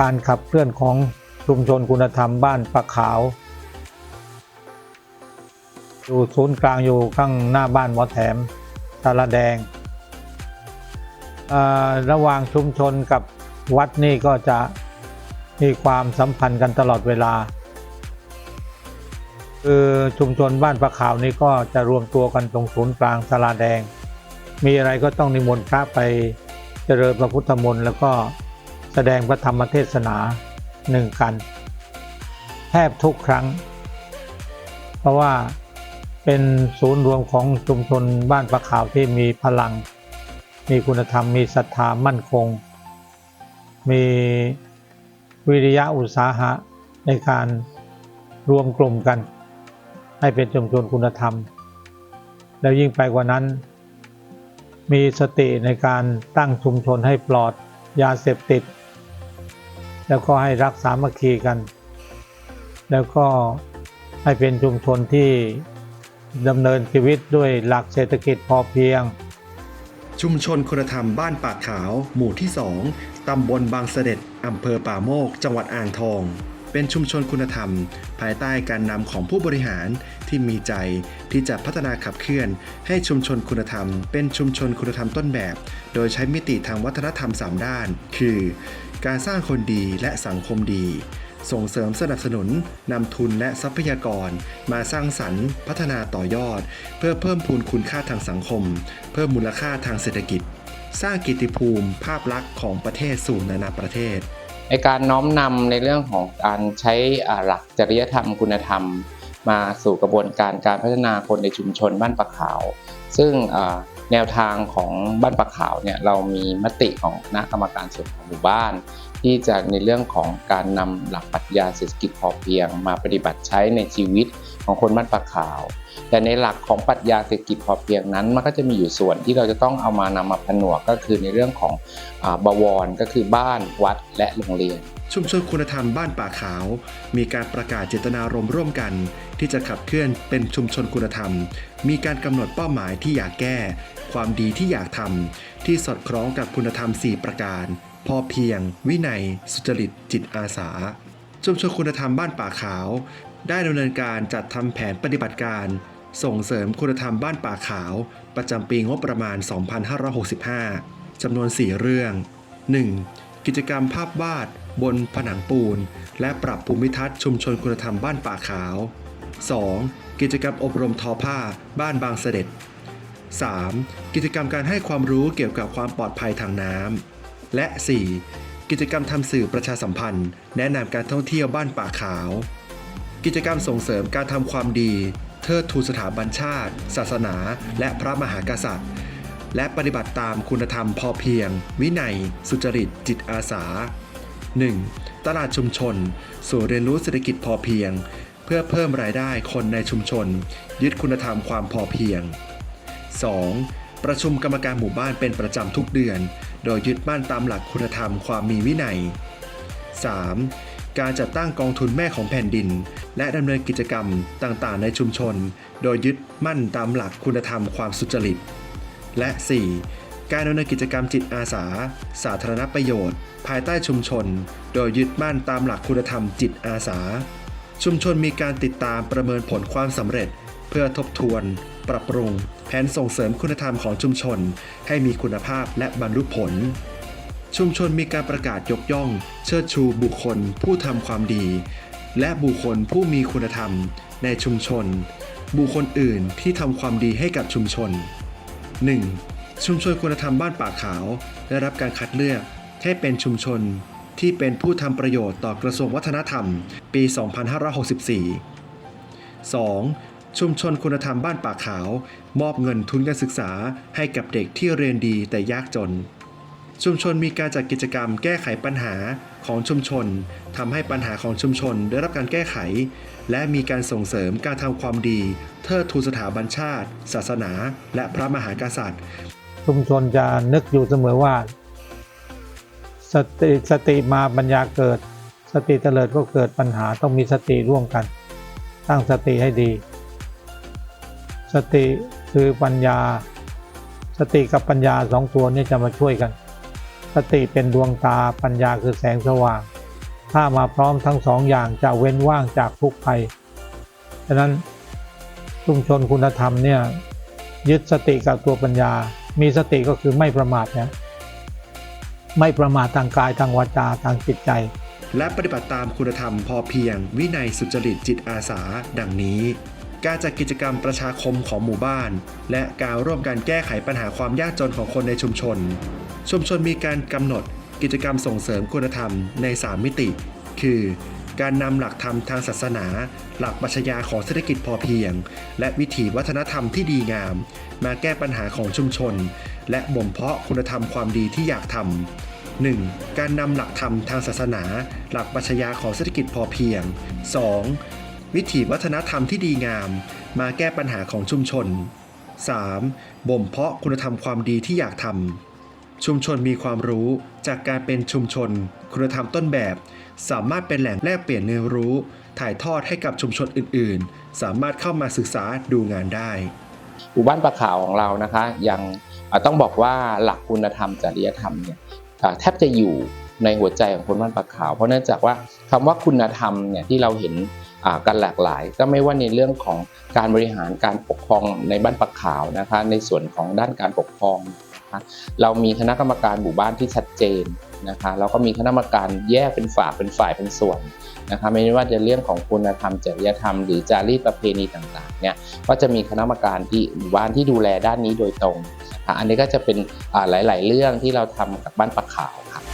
การขับเคลื่อนของชุมชนคุณธรรมบ้านปะขาว อยู่ศูนย์กลางอยู่ข้างหน้าบ้านหมอแถมตาละแดง ระหว่างชุมชนกับวัดนี่ก็จะมีความสัมพันธ์กันตลอดเวลา คือชุมชนบ้านปะขาวนี่ก็จะรวมตัวกันตรงศูนย์กลางตลาแดง มีอะไรก็ต้องนิมนต์พระไปเจริญพระพุทธมนต์แล้วก็ แสดงพระธรรมเทศนาหนึ่งกัน แทบทุกครั้ง เพราะว่าเป็นศูนย์รวมของชุมชนบ้านประขาวที่มีพลัง มีคุณธรรม มีศรัทธามั่นคง มีวิริยะอุตสาหะในการรวมกลุ่มกัน ให้เป็นชุมชนคุณธรรม แล้วยิ่งไปกว่านั้น มีสติในการตั้งชุมชนให้ปลอดยาเสพติด แล้วก็ให้รักสามัคคีกัน แล้วก็ให้เป็นชุมชนที่ดำเนินชีวิตด้วยหลักเศรษฐกิจพอเพียง ชุมชนคุณธรรมบ้านปากขาว หมู่ที่2ตำบลบางเสด็จอำเภอป่าโมก จังหวัดอ่างทอง เป็นชุมชนคุณธรรม ภายใต้การนำของผู้บริหารที่มีใจที่จะพัฒนาขับเคลื่อน ให้ชุมชนคุณธรรม เป็นชุมชนคุณธรรมต้นแบบ โดยใช้มิติทางวัฒนธรรม 3 ด้าน คือ การสร้างคนดีและสังคมดี ส่งเสริมสนับสนุนนำทุนและทรัพยากร มาสร้างสรรค์ พัฒนาต่อยอด เพื่อเพิ่มพูนคุณค่าทางสังคม เพิ่มมูลค่าทางเศรษฐกิจ สร้างกิติภูมิ ภาพลักษณ์ของประเทศสู่นานาประเทศในการน้อมนำในเรื่องของการใช้หลักจริยธรรมคุณธรรม มาสู่กระบวนการการพัฒนาคนในชุมชนบ้านปะขาว ซึ่ง แนวทางของบ้านปะขาวเนี่ยเรามีมติของคณะกรรมการส่วนของหมู่บ้าน ที่จะในเรื่องของการนำหลักปรัชญาเศรษฐกิจพอเพียง มาปฏิบัติใช้ในชีวิต ของคนบ้านปะขาว แต่ในหลักของปรัชญาเศรษฐกิจพอเพียงนั้น มันก็จะมีอยู่ส่วนที่เราจะต้องเอามานำมาผนวกก็คือในเรื่องของอบวรก็คือบ้านวัดและโรงเรียน ชุมชนคุณธรรมบ้านป่าขาว มีการประกาศเจตนารมณ์ร่วมกัน ที่จะขับเคลื่อนเป็นชุมชนคุณธรรม มีการกำหนดเป้าหมายที่อยากแก้ ความดีที่อยากทำที่สอดคล้องกับคุณธรรม 4 ประการ พอเพียง วินัย สุจริตจิตอาสาชุมชนคุณธรรมบ้านป่าขาว ได้ดำเนินการจัดทำแผนปฏิบัติการ ส่งเสริมคุณธรรมบ้านป่าขาว ประจำปีงบประมาณ 2565 จำนวน 4 เรื่อง 1. กิจกรรมภาพวาด บนผนังปูน และปรับภูมิทัศน์ชุมชนคุณธรรมบ้านป่าขาว 2. กิจกรรมอบรมทอผ้าบ้านบางเสด็จ 3. กิจกรรมการให้ความรู้เกี่ยวกับความปลอดภัยทางน้ำและ 4. กิจกรรมทำสื่อประชาสัมพันธ์ แนะนำการท่องเที่ยวบ้านป่าขาว กิจกรรมส่งเสริมการทำความดี เทิดทูนสถาบันชาติ ศาสนา และพระมหากษัตริย์ และปฏิบัติตามคุณธรรมพอเพียง วินัย สุจริต จิตอาสา 1. ตลาดชุมชนศูนย์เรียนรู้เศรษฐกิจพอเพียง เพื่อเพิ่มรายได้คนในชุมชน ยึดคุณธรรมความพอเพียง 2. ประชุมกรรมการหมู่บ้านเป็นประจำทุกเดือน โดยยึดมั่นตามหลักคุณธรรมความมีวินัย 3. การจัดตั้งกองทุนแม่ของแผ่นดิน และดำเนินกิจกรรมต่างๆ ในชุมชน โดยยึดมั่นตามหลักคุณธรรมความสุจริต และ 4. การดำเนินกิจกรรมจิตอาสา สาธารณประโยชน์ ภายใต้ชุมชน โดยยึดมั่นตามหลักคุณธรรมจิตอาสา ชุมชนมีการติดตามประเมินผลความสำเร็จ เพื่อทบทวน ปรับปรุง แผนส่งเสริมคุณธรรมของชุมชน ให้มีคุณภาพและบรรลุผล ชุมชนมีการประกาศยกย่อง เชิดชูบุคคลผู้ทำความดี และบุคคลผู้มีคุณธรรม ในชุมชน บุคคลอื่นที่ทำความดีให้กับชุมชน 1. ชุมชนคุณธรรมบ้านป่าขาว ได้รับการคัดเลือกให้เป็นชุมชนที่เป็นผู้ทำประโยชน์ต่อกระทรวงวัฒนธรรม ปี 2564 2. ชุมชนคุณธรรมบ้านป่าขาว มอบเงินทุนการศึกษาให้กับเด็กที่เรียนดีแต่ยากจน ชุมชนมีการจัดกิจกรรมแก้ไขปัญหาของชุมชนทำให้ปัญหาของชุมชนได้รับการแก้ไข และมีการส่งเสริมการทำความดี เทิดทูนสถาบันชาติ ศาสนา และพระมหากษัตริย์ ชุมชนจะนึกอยู่เสมอว่า สติสติมาปัญญาเกิด สติเตลิดก็เกิดปัญหาต้องมีสติร่วมกัน ตั้งสติให้ดี สติคือปัญญา สติกับปัญญาสองตัวนี้จะมาช่วยกัน สติเป็นดวงตาปัญญาคือแสงสว่าง ถ้ามาพร้อมทั้งสองอย่างจะเว้นว่างจากทุกภัยฉะนั้นชุมชนคุณธรรมเนี่ยยึดสติกับตัวปัญญา มีสติก็คือไม่ประมาทนะไม่ประมาททางกายทางวาจาทางจิตใจ และปฏิบัติตามคุณธรรมพอเพียง วินัยสุจริตจิตอาสา ดังนี้ การจัดกิจกรรมประชาคมของหมู่บ้าน และการร่วมกันแก้ไขปัญหาความยากจนของคนในชุมชน ชุมชนมีการกำหนดกิจกรรมส่งเสริมคุณธรรมใน 3 มิติ คือ การนำหลักธรรมทางศาสนา หลักปรัชญาของเศรษฐกิจพอเพียง และวิถีวัฒนธรรมที่ดีงาม มาแก้ปัญหาของชุมชน และบ่มเพาะคุณธรรมความดีที่อยากทำ 1. การนำหลักธรรมทางศาสนา หลักปรัชญาของเศรษฐกิจพอเพียง 2. วิถีวัฒนธรรมที่ดีงาม มาแก้ปัญหาของชุมชน 3. บ่มเพาะคุณธรรมความดีที่อยากทำ ชุมชนมีความรู้จากการเป็นชุมชน คุณธรรมต้นแบบ สามารถเป็นแหล่งแลกเปลี่ยนเรียนรู้ ถ่ายทอดให้กับชุมชนอื่น ๆ สามารถเข้ามาศึกษาดูงานได้หมู่บ้านปลาขาวของเรานะคะยังต้องบอกว่าหลักคุณธรรมจริยธรรมเนี่ยแทบจะอยู่ในหัวใจของคนบ้านปลาขาว เพราะเนื่องจากว่าคำว่าคุณธรรมเนี่ยที่เราเห็นกันหลากหลาย ก็ไม่ว่าในเรื่องของการบริหารการปกครองในบ้านปลาขาวนะคะในส่วนของด้านการปกครอง นะคะเรามีคณะกรรมการหมู่บ้านที่ชัดเจนนะคะแล้วก็มีคณะกรรมการแยกเป็นฝากเป็นฝ่ายเป็นส่วนนะคะไม่ว่าจะเรื่องของคุณธรรมจริยธรรมหรือจารีตประเพณีต่างๆเนี่ยก็จะมีคณะกรรมการที่หมู่บ้านที่ดูแลด้านนี้โดยตรงอันนี้ก็จะเป็นหลาย ๆ เรื่องที่เราทำกับบ้านประขาวครับ